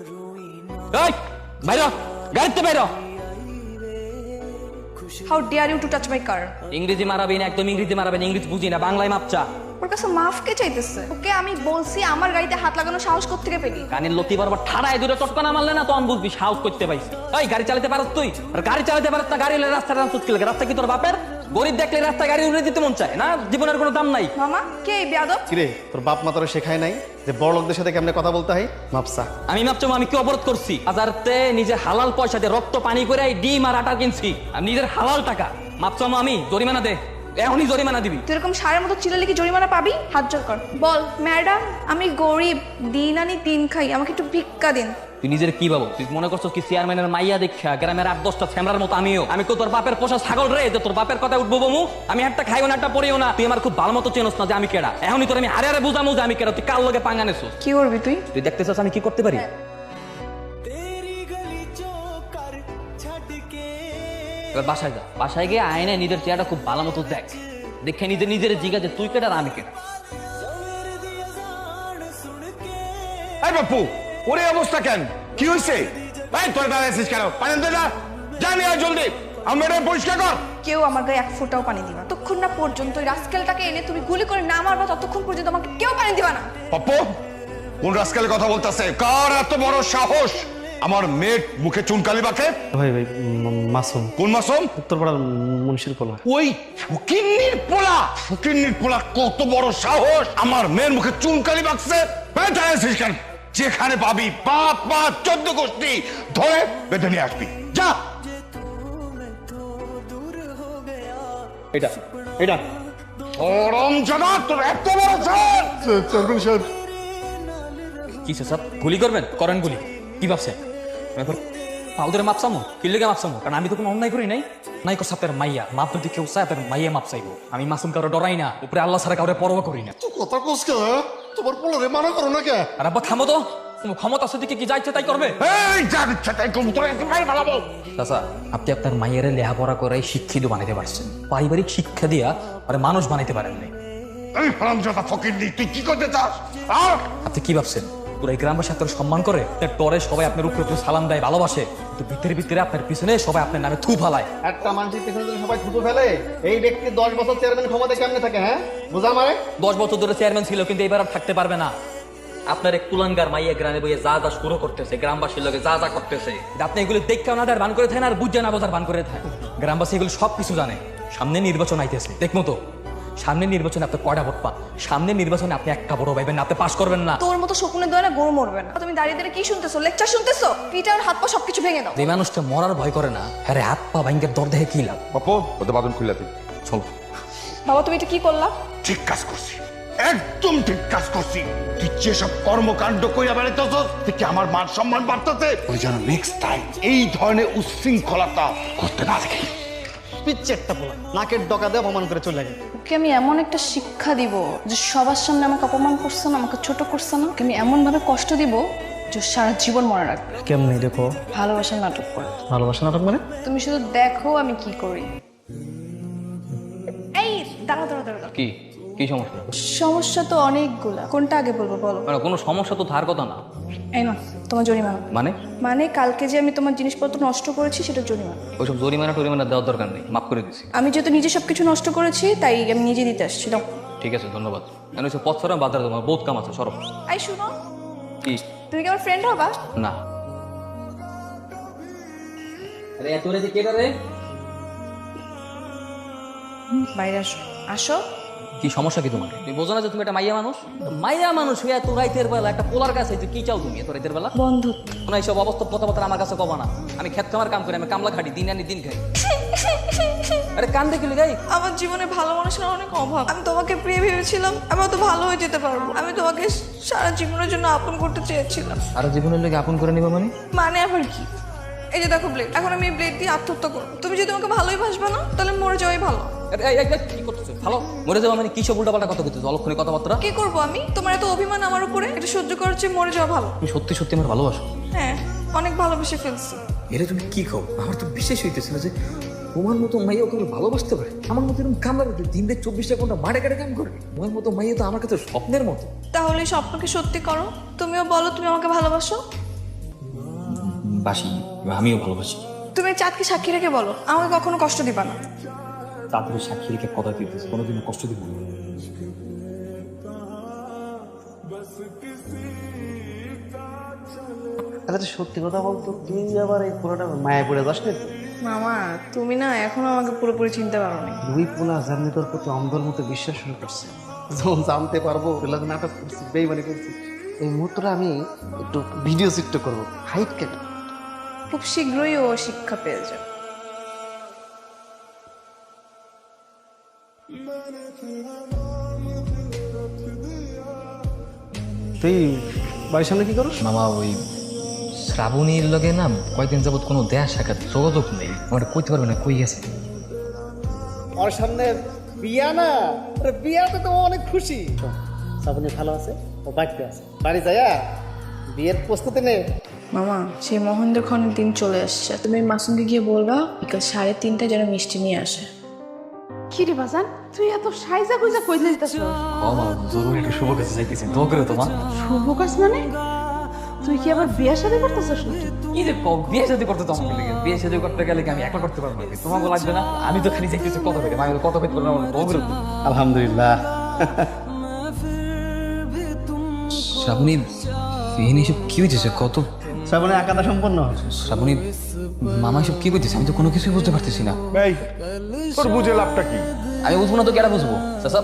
এই বাইর গাড়িতে বাইর। How dare you to touch my car ইংরেজি মারাবেন একদম ইংরেজি মারাবেন ইংরেজি বুঝি না বাংলায় মাপচা। কাছে মাফ কে চাইতেছে? ওকে আমি বলছি আমার গাড়িতে হাত লাগানো সাহস কোত্থেকে পেলি? কানের লতি বরাবর ঠাড়ায় দূরে চটকানা মারলে না তখন বুঝবি সাহস করতে পাইছি। এই গাড়ি চালাতে পারস তুই? আর গাড়ি চালাতে পারস না গাড়ি রাস্তার রাস্তা কি লাগে। রাস্তা কি তোর বাপের? গরিব দেখলে রাস্তায় গাড়ি উড়ে দিতে মন চায় না? জীবনের কোনো দাম নাই। মামা কে এই বেয়াদব? কিরে তোর বাপ মা তোর শেখায় নাই যে বড় লোকদের সাথে কেমনে কথা বলতে হয়? মাপসা আমি ভাবছ আমি কি অবরোধ করছি? বাজারতে নিজের হালাল পয়সা দিয়ে রক্ত পানি করে ডিম আর আটা কিনছি। আর নিজের হালাল টাকা। মাপছো আমি জরিমানা দে। এখনই জরিমানা দিবি। তুই এরকম সারের মতো চিলালে কি জরিমানা পাবি? হাত জোর কর। বল ম্যাডাম আমি গরিব। দিন আনি দিন খাই আমাকে একটু ভিক্ষা দিন। তুই নিজের কি ভাবো? তুই মনে করছ কি চেয়ারম্যানের মাইয়া দেখা গ্রামের আট দশটা ছ্যামরার মতো আমিও? আমি তো তোর বাপের পোষা ছাগল রে? যে তোর বাপের কথা উঠবো বমু? আমি একটা খাইও না একটা পড়িও না। তুই আমার খুব ভালো মতো চেনস না যে আমি কেডা। এখনই তোর আমি হারে হারে বুঝামু যে আমি কেডা। তুই কার লগে পাঙ্গানেছো কি করবি তুই? তুই দেখতে চাস আমি কি করতে পারি? এবার বাসায় যা। বাসায় গিয়ে আয়নায় নিজের চেহারাটা খুব ভালো মতো দেখ। দেখে নিজে নিজের যে তুই কেডা আর আমি এই বাপু ওরে অবস্থা কেন? কি হয়েছে এই তোর দাঁড়াইছিস কেন? পানি দে যা। জানি আর জলদি। আমার এটা পরিষ্কার কর। কেউ আমার গায়ে এক ফোঁটাও পানি দিবা ততক্ষণ না পর্যন্ত ওই রাস্কেলটাকে এনে তুমি গুলি করে না মারবা ততক্ষণ পর্যন্ত আমাকে কেউ পানি দিবা না। পপ্পু কোন রাস্কালের কথা বলতেছে? কার এত বড় সাহস? আমার মেয়ের মুখে চুনকালি বাকে ভাই ভাই মাসুম। কোন মাসুম? উত্তরপাড়ার মুন্সির পোলা। ওই ফকিন্নির পোলা! ফকিন্নির পোলা কত বড় সাহস! আমার মেয়ের মুখে চুনকালি বাকছে দাঁড়াইছিস কেন? যেখানে পাবি বাপ মা চোদ্দ গোষ্ঠী ধরে বেঁধে নিয়ে আসবি। যা! এটা এটা। গরম জানা তোর এত বড় সাহস! চেয়ারম্যান সাহেব কি সব গুলি করবেন? করেন গুলি। কি ভাবছেন? এবার পাউদের মাপসামো লেগে মাপসামো কারণ আমি তো কোনো অন্যায় করি নাই। নাই কর সাপের মাইয়া মাপ যদি কেউ চায় তার মাইয়া মাপ চাইব। আমি মাসুম কারও ডরাই না উপরে আল্লাহ ছাড়া কাউরে পরোয়া করি না। তুই কথা কস কে? তোমার পোলারে মানা করো না কে? আর আব্বা থামো তো। তোমার ক্ষমতা আছে দিকে কি যা ইচ্ছে তাই করবে। এই যা ইচ্ছা তাই করব তোর একটু মাই ভালো চাচা আপনি আপনার মায়ের লেহাপড়া করে শিক্ষিত বানাইতে পারছেন। পারিবারিক শিক্ষা দিয়া আরে মানুষ বানাইতে পারেন নাই। এই হারামজাদা ফকিন্নি তুই কি করতে চাস আপনি কি ভাবছেন? পুরো এই গ্রামবাসী আপনার সম্মান করে আপনার টরে সবাই আপনার উপরে উপরে সালাম দেয় ভালোবাসে। কিন্তু ভিতরে ভিতরে আপনার পিছনে সবাই আপনার নামে থু ফালায়। একটা মানুষের পিছনে যদি সবাই থুতু ফেলে এই ব্যক্তি দশ বছর চেয়ারম্যান ক্ষমতা কেমনে থাকে হ্যাঁ? বুঝা মারে দশ বছর ধরে চেয়ারম্যান ছিল কিন্তু এবার আর থাকতে পারবে না। আপনার এক কুলাঙ্গার মাইয়া গ্রামে বইয়ে যা যা শুরু করতেছে গ্রামবাসীর লোকে যা যা করতেছে। আপনি এগুলো দেখতে না দেয় ভান করে থাকেন আর বুঝে না বোঝার ভান করে থাকে গ্রামবাসী এগুলো সব কিছু জানে। সামনে নির্বাচন আইতেছে দেখমো তো সামনে নির্বাচনে আপনি কয়টা ভোট পান? সামনে নির্বাচনে আপনি একটা বড় পাইবেন না আপনি পাস করবেন না। তোর মতো শকুনের দোয়া না গরু মরবে না। তুমি দাঁড়িয়ে দাঁড়িয়ে কি শুনতেছো? লেকচার শুনতেছো? পিটার হাত পা সবকিছু ভেঙে দাও। যে মানুষটা মরার ভয় করে না হ্যাঁ হাত পা ভাঙ্গের দর দেখে কি লাভ? বাপু ওদের বাদন খুলে দিই চল। বাবা তুমি এটা কি করলা? ঠিক কাজ করছি। একদম ঠিক কাজ করছি। তুই যেসব কর্মকাণ্ড কইরা বেড়াইতেছ থেকে আমার মান সম্মান বাড়তেছে। ওই যেন নেক্সট টাইম এই ধরনের উচ্ছৃঙ্খলতা করতে না দেখি। পিচ্ছে একটা পোলা নাকের ডকা দিয়ে অপমান করে চলে গেল। ওকে আমি এমন একটা শিক্ষা দিব যে সবার সামনে আমাকে অপমান করছে না আমাকে ছোট করছে না। ওকে আমি এমন ভাবে কষ্ট দিব যে ও সারা জীবন মনে রাখবে। কেমনে দেখো? ভালোবাসার নাটক করে। ভালোবাসা নাটক মানে? তুমি শুধু দেখো আমি কি করি। এই দাঁড়া দাঁড়া দাঁড়া দাঁড়া। কি? কি সমস্যা? সমস্যা তো অনেকগুলা। কোনটা আগে বলব বলো? মানে কোনো সমস্যা তো ধার কথা না। এই না তোমার জরিমানা। মানে? মানে কালকে যে আমি তোমার জিনিসপত্র নষ্ট করেছি সেটা জরিমানা। ওইসব জরিমানা টরিমানা দেওয়ার দরকার নেই মাফ করে দিছি। আমি যেহেতু নিজে সবকিছু নষ্ট করেছি তাই আমি নিজে দিতে আসছি দাও ঠিক আছে ধন্যবাদ। আমি হচ্ছে পথ সরাম বাজারে তোমার বহুত কাম আছে সরব এই শুনো। কি? তুমি কি আমার ফ্রেন্ড হবা? না। আরে এত রে কে রে? বাইরে আসো। আসো। কি সমস্যা কি তোমার? তুমি বোঝো না যে তুমি একটা মাইয়া মানুষ? মাইয়া মানুষ হয়ে এত রাইতের বেলা একটা পোলার কাছে যে কি চাও তুমি এত রাইতের বেলা? বন্ধুত্ব। না এইসব অবস্থা কথাবার্তা আমার কাছে কবা না। আমি খেত খামার কাম করি আমি কামলা খাটি দিন আনি দিন খাই। আরে কান দেখিলি গাই আমার জীবনে ভালো মানুষের অনেক অভাব। আমি তোমাকে প্রিয় ভেবেছিলাম আমি তো ভালো হয়ে যেতে পারব। আমি তোমাকে সারা জীবনের জন্য আপন করতে চেয়েছিলাম। আর জীবনের লোক আপন করে নিবা মানে? মানে আবার কি? এই যে দেখো ব্লেড এখন আমি এই ব্লেড দিয়ে আত্মহত্যা করব। তুমি যদি আমাকে ভালোই বাসবে না তাহলে মরে যাওয়াই ভালো। কি করতেছো? ভালো? মরে যাওয়া মানে কি সব উল্টাপাল্টা কথা বলতেছো? অলক্ষণে কথাবার্তা? কি করব আমি? তোমার এত অভিমান আমার উপরে? এটা সহ্য করার চেয়ে মরে যাওয়া ভালো। তুমি সত্যি সত্যি আমার ভালোবাসো? হ্যাঁ অনেক ভালোবেসে ফেলছি। এটা তুমি কি খাও আমার তো বিশেষ হইতেছে না যে তোমার মতো মাইয়া ওকে ভালোবাসতে পারে। আমার মতো এরকম কামলা করতে দিন চব্বিশটা ঘণ্টা মাঠে কাটে কাম করে তোমার মতো মাইয়া তো আমার কাছে স্বপ্নের মতো। তাহলে স্বপ্নকে সত্যি করো। তুমিও বলো তুমি আমাকে ভালোবাসো? বাসি আমিও ভালোবাসি। তুমি চাঁদকে সাক্ষী রেখে বলো আমাকে কখনো কষ্ট দিবা না। তারপরে সাক্ষী রেখে কথা দিতেছে কোনোদিনও কষ্ট দিব না। আচ্ছা সত্যি কথা বলতো তুই আবার এই পুরোটা মায়া পড়ে যাস না মামা তুমি না এখনও আমাকে পুরোপুরি চিনতে পারো নি দুই পোলা জানলে তোর প্রতি অন্ধর মতো বিশ্বাস শুরু করছে। যখন জানতে পারব এগুলো নাটক করছি বেইমানি করছি এই মুহূর্তটা আমি একটু ভিডিও চিত্র করব। হাইট কেটে। খুব শীঘ্রই ও শিক্ষা পেয়ে যাবে। তুই বাড়ির সামনে কি করস? মামা ওই শ্রাবণীর লগে না কয়েকদিন যাবত কোনো দেয়া সাক্ষাৎ যোগাযোগ নেই। আমার কইতে পারবে না কই গেছে। ওর সামনে বিয়া না? আরে বিয়াতে তো ও অনেক খুশি। শ্রাবণী ভালো আছে ও বাড়িতে আছে। বাড়ি যায়া বিয়ের প্রস্তুতি নে। মামা সেই মহেন্দ্র খনের দিন চলে আসছে। তুমি মাসুমকে গিয়ে বলবা বিকাল সাড়ে তিনটায় যেন মিষ্টি নিয়ে আসে। কি রে বাজান? তুই এত সাইজা গুজা কই যাইতাছ। মামা জরুরি একটা শুভ কাছে যাইতেছি। দোয়া করে তোমা শুভ কাজ মানে? তুই কি আবার বিয়ে শাদী করতেছস নাকি? কি যে বিয়ে শাদী করতে তো আমাকে লেগে। বিয়ে শাদী করতে গেলে কি আমি একলা করতে পারব নাকি? তোমাকে লাগবে না? আমি তো খালি যাইতেছি কত মায়ের কত পেট করলাম দোয়া করে। আলহামদুলিল্লাহ। শ্রাবণী কি হইতেছে? কত শ্রাবণী আঁকাটা সম্পন্ন? শ্রাবণী মামা সব কি করতেছে আমি তো কোনো কিছুই বুঝতে পারতেছি না। এই তোর বুঝে লাভটা কি? আমি বুঝব না তো কেটা বুঝব? চাচা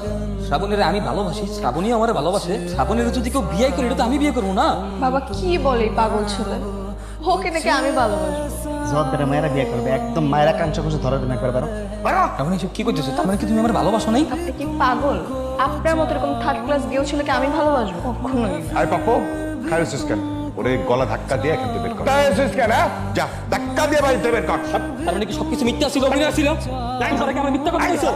শ্রাবণীর আমি ভালোবাসি শ্রাবণী আমার ভালোবাসে। শ্রাবণীর যদি কেউ বিয়ে করে এটা তো আমি বিয়ে করব না। বাবা কি বলে এই পাগল ছেলে? ওকে নাকি আমি ভালোবাসবো জবাব দেবে মায়েরা বিয়ে করবে একদম মায়েরা কাঞ্চা কুচে ধরে দেবে একবার বারো। শ্রাবণী সব কি করতেছে? তার মানে কি তুমি আমার ভালোবাসো নাই? আপনি কি পাগল? আপনার মতো এরকম থার্ড ক্লাস গেও ছেলেকে আমি ভালোবাসবো? কখনোই। আরে পাপ্পু খাইছিস কেন? ওরে গলা ধাক্কা দিয়ে এখান থেকে বের কর। কেন হ্যাঁ? যা ধাক্কা দিয়ে বাড়িতে বের কর। তার মানে কি সবকিছু মিথ্যা ছিল অভিনয় ছিল? লাইন ধরে কি আমার মিথ্যা কথা বলছো?